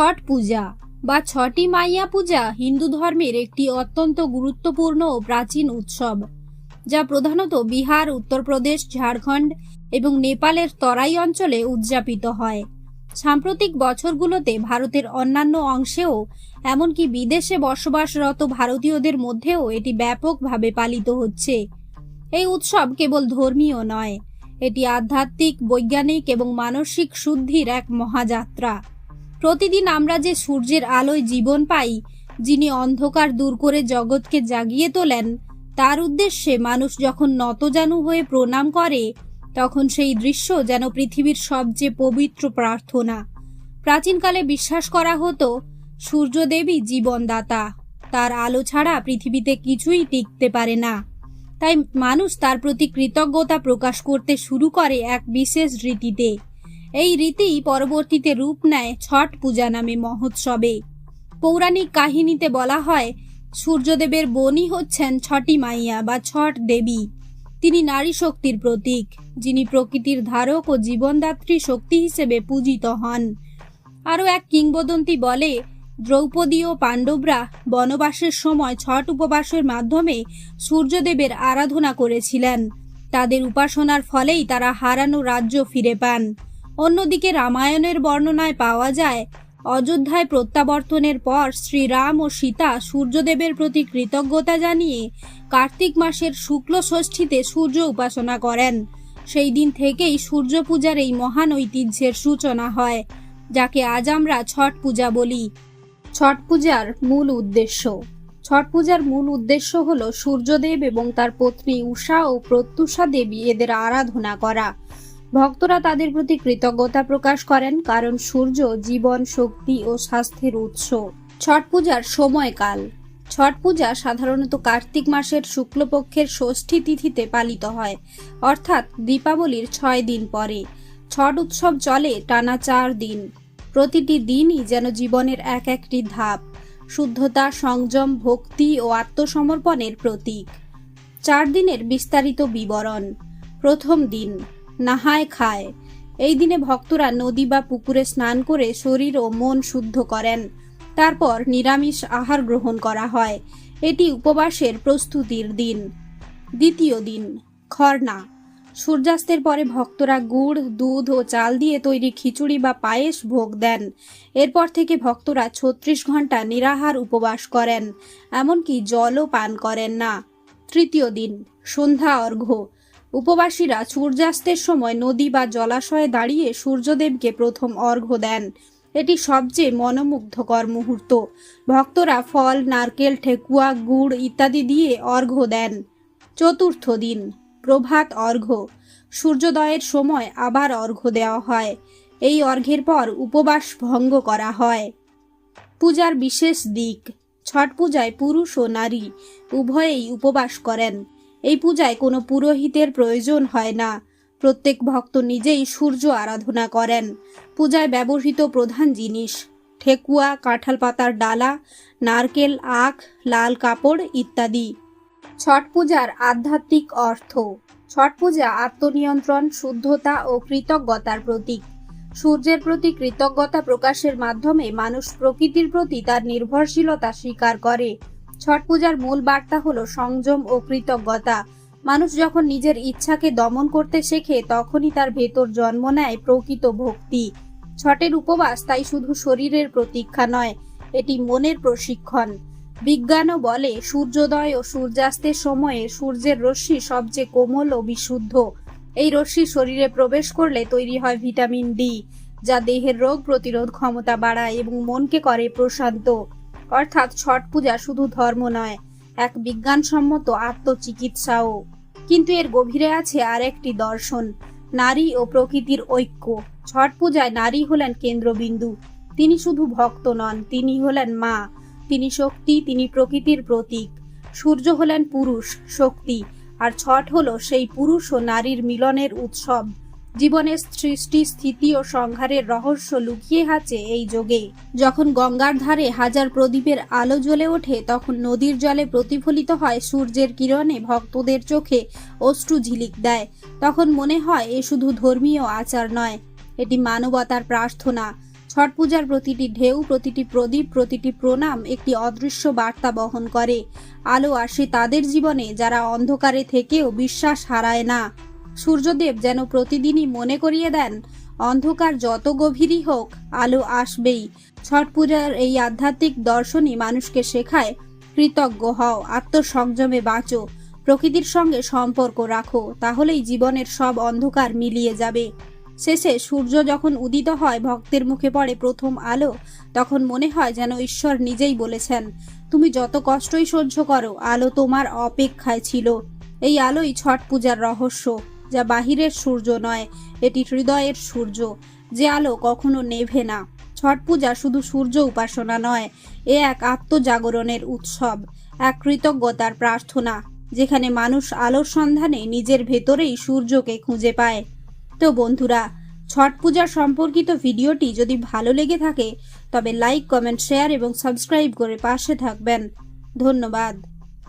ছট পূজা বা ছটি মাইয়া পূজা হিন্দু ধর্মের একটি অত্যন্ত গুরুত্বপূর্ণ ও প্রাচীন উৎসব, যা প্রধানত বিহার, উত্তরপ্রদেশ, ঝাড়খণ্ড এবং নেপালের তরাই অঞ্চলে উদযাপিত হয়। সাম্প্রতিক বছরগুলোতে ভারতের অন্যান্য অংশেও এমনকি বিদেশে বসবাসরত ভারতীয়দের মধ্যেও এটি ব্যাপকভাবে পালিত হচ্ছে। এই উৎসব কেবল ধর্মীয় নয়, এটি আধ্যাত্মিক, বৈজ্ঞানিক এবং মানসিক শুদ্ধির এক মহাযাত্রা। প্রতিদিন আমরা যে সূর্যের আলোয় জীবন পাই, যিনি অন্ধকার দূর করে জগৎকে জাগিয়ে তোলেন, তার উদ্দেশ্যে মানুষ যখন নতজানু হয়ে প্রণাম করে, তখন সেই দৃশ্য যেন পৃথিবীর সবচেয়ে পবিত্র প্রার্থনা। প্রাচীনকালে বিশ্বাস করা হতো সূর্যদেবী জীবনদাতা, তার আলো ছাড়া পৃথিবীতে কিছুই টিকতে পারে না। তাই মানুষ তার প্রতি কৃতজ্ঞতা প্রকাশ করতে শুরু করে এক বিশেষ রীতিতে। এই রীতি পরবর্তীতে রূপ নেয় ছট পূজা নামে মহোৎসবে। পৌরাণিক কাহিনীতে বলা হয়, সূর্যদেবের বনি হচ্ছেন ছটি মাইয়া বা ছট দেবী। তিনি নারী শক্তির প্রতীক, যিনি প্রকৃতির ধারক ও জীবনদাত্রী শক্তি হিসেবে পূজিত হন। আরও এক কিংবদন্তি বলে, দ্রৌপদী ও পাণ্ডবরা বনবাসের সময় ছট উপবাসের মাধ্যমে সূর্যদেবের আরাধনা করেছিলেন। তাদের উপাসনার ফলেই তারা হারানো রাজ্য ফিরে পান। অন্যদিকে রামায়ণের বর্ণনায় পাওয়া যায়, অযোধ্যায় প্রত্যাবর্তনের পর শ্রীরাম ও সীতা সূর্যদেবের প্রতি কৃতজ্ঞতা জানিয়ে কার্তিক মাসের শুক্ল ষষ্ঠীতে সূর্য উপাসনা করেন। সেই দিন থেকেই সূর্য পূজার এই মহান ঐতিহ্যের সূচনা হয়, যাকে আজ আমরা ছট পূজা বলি। ছট পূজার মূল উদ্দেশ্য। ছট পূজার মূল উদ্দেশ্য হল সূর্যদেব এবং তার পত্নী উষা ও প্রত্যুষা দেবী এদের আরাধনা করা। ভক্তরা তাদের প্রতি কৃতজ্ঞতা প্রকাশ করেন, কারণ সূর্য জীবন, শক্তি ও স্বাস্থ্যের উৎস। ছট পূজার সময়কাল। ছট পূজা সাধারণত কার্তিক মাসের শুক্লপক্ষের ষষ্ঠী তিথিতে পালিত হয়, অর্থাৎ দীপাবলির ছয় দিন পরে। ছট উৎসব চলে টানা চার দিন। প্রতিটি দিনই যেন জীবনের এক একটি ধাপ, শুদ্ধতা, সংযম, ভক্তি ও আত্মসমর্পণের প্রতীক। চার দিনের বিস্তারিত বিবরণ। প্রথম দিন। নাহায় খায়। এই দিনে ভক্তরা নদী বা পুকুরে স্নান করে শরীর ও মন শুদ্ধ করেন। তারপর নিরামিষ আহার গ্রহণ করা হয়। এটি উপবাসের প্রস্তুতির দিন। দ্বিতীয় দিন, খরনা। সূর্যাস্তের পরে ভক্তরা গুড়, দুধ ও চাল দিয়ে তৈরি খিচুড়ি বা পায়েস ভোগ দেন। এরপর থেকে ভক্তরা ছত্রিশ ঘণ্টা নিরাহার উপবাস করেন, এমনকি জলও পান করেন না। তৃতীয় দিন, সন্ধ্যা অর্ঘ্য। উপবাসীরা সূর্যাস্তের সময় নদী বা জলাশয়ে দাঁড়িয়ে সূর্যদেবকে প্রথম অর্ঘ্য দেন। এটি সবচেয়ে মনোমুগ্ধকর মুহূর্ত। ভক্তরা ফল, নারকেল, ঠেকুয়া, গুড় ইত্যাদি দিয়ে অর্ঘ্য দেন। চতুর্থ দিন, প্রভাত অর্ঘ্য। সূর্যোদয়ের সময় আবার অর্ঘ্য দেওয়া হয়। এই অর্ঘ্যের পর উপবাস ভঙ্গ করা হয়। পূজার বিশেষ দিক, ছট পূজায় পুরুষ ও নারী উভয়েই উপবাস করেন। এই পূজায় কোনো পুরোহিতের প্রয়োজন হয় না। প্রত্যেক ভক্ত নিজেই সূর্য আরাধনা করেন। পূজায় ব্যবহৃত প্রধান জিনিস, ঠেকুয়া, কাঁঠাল পাতার ডালা, নারকেল, আখ, লাল কাপড় ইত্যাদি। ছট পূজার আধ্যাত্মিক অর্থ। ছট পূজা আত্মনিয়ন্ত্রণ, শুদ্ধতা ও কৃতজ্ঞতার প্রতীক। সূর্যের প্রতি কৃতজ্ঞতা প্রকাশের মাধ্যমে মানুষ প্রকৃতির প্রতি তার নির্ভরশীলতা স্বীকার করে। ছট পূজার মূল বার্তা হলো সংযম ও কৃতজ্ঞতা। মানুষ যখন নিজের ইচ্ছাকে দমন করতে শেখে, তখনই তার ভেতর জন্ম নেয় প্রকৃত ভক্তি। ছটের উপবাস তাই শুধু শরীরের প্রতীক্ষা নয়, এটি মনের প্রশিক্ষণ। বিজ্ঞানও বলে, সূর্যোদয় ও সূর্যাস্তের সময়ে সূর্যের রশ্মি সবচেয়ে কোমল ও বিশুদ্ধ। এই রশ্মি শরীরে প্রবেশ করলে তৈরি হয় ভিটামিন ডি, যা দেহের রোগ প্রতিরোধ ক্ষমতা বাড়ায় এবং মনকে করে প্রশান্ত। অর্থাৎ ছট পূজা শুধু ধর্ম নয়, এক বিজ্ঞানসম্মত আত্মচিকিৎসাও। কিন্তু এর গভীরে আছে আর একটি দর্শন, নারী ও প্রকৃতির ঐক্য। ছট পূজায় নারী হলেন কেন্দ্রবিন্দু, তিনি শুধু ভক্ত নন, তিনি হলেন মা, তিনি শক্তি, তিনি প্রকৃতির প্রতীক। সূর্য হলেন পুরুষ, শক্তি, আর ছট হলো সেই পুরুষ ও নারীর মিলনের উৎসব। জীবনের সৃষ্টি, স্থিতি ও সংহারের রহস্য লুকিয়ে আছে এই যোগে। যখন গঙ্গার ধারে হাজার প্রদীপের আলো জ্বলে ওঠে, তখন নদীর জলে প্রতিফলিত হয় সূর্যের কিরণে ভক্তদের চোখে অশ্রু ঝিলিক দেয়। তখন মনে হয় এ শুধু ধর্মীয় আচার নয়, এটি মানবতার প্রার্থনা। ছট পূজার প্রতিটি ঢেউ, প্রতিটি প্রদীপ, প্রতিটি প্রণাম একটি অদৃশ্য বার্তা বহন করে। আলো আসে তাদের জীবনে, যারা অন্ধকারে থেকেও বিশ্বাস হারায় না। সূর্যদেব যেন প্রতিদিনই মনে করিয়ে দেন, অন্ধকার যত গভীরই হোক, আলো আসবেই। ছট পূজার এই আধ্যাত্মিক দর্শনই মানুষকে শেখায়, কৃতজ্ঞ হও, আত্মসংযমে বাঁচো। প্রকৃতির সঙ্গে সম্পর্ক রাখো, তাহলেই জীবনের সব অন্ধকার মিলিয়ে যাবে। শেষে সূর্য যখন উদিত হয়, ভক্তের মুখে পড়ে প্রথম আলো, তখন মনে হয় যেন ঈশ্বর নিজেই বলেছেন, তুমি যত কষ্টই সহ্য করো, আলো তোমার অপেক্ষায় ছিল। এই আলোই ছট পূজার রহস্য। যা বাহিরের সূর্য নয়, এটি হৃদয়ের সূর্য, যে আলো কখনো নেভে না। ছট পূজা শুধু সূর্য উপাসনা নয়, এ এক আত্মজাগরণের উৎসব, এক কৃতজ্ঞতার প্রার্থনা, যেখানে মানুষ আলোর সন্ধানে নিজের ভেতরেই সূর্যকে খুঁজে পায়। তো বন্ধুরা, ছট পূজা সম্পর্কিত ভিডিওটি যদি ভালো লেগে থাকে, তবে লাইক, কমেন্ট, শেয়ার এবং সাবস্ক্রাইব করে পাশে থাকবেন। ধন্যবাদ।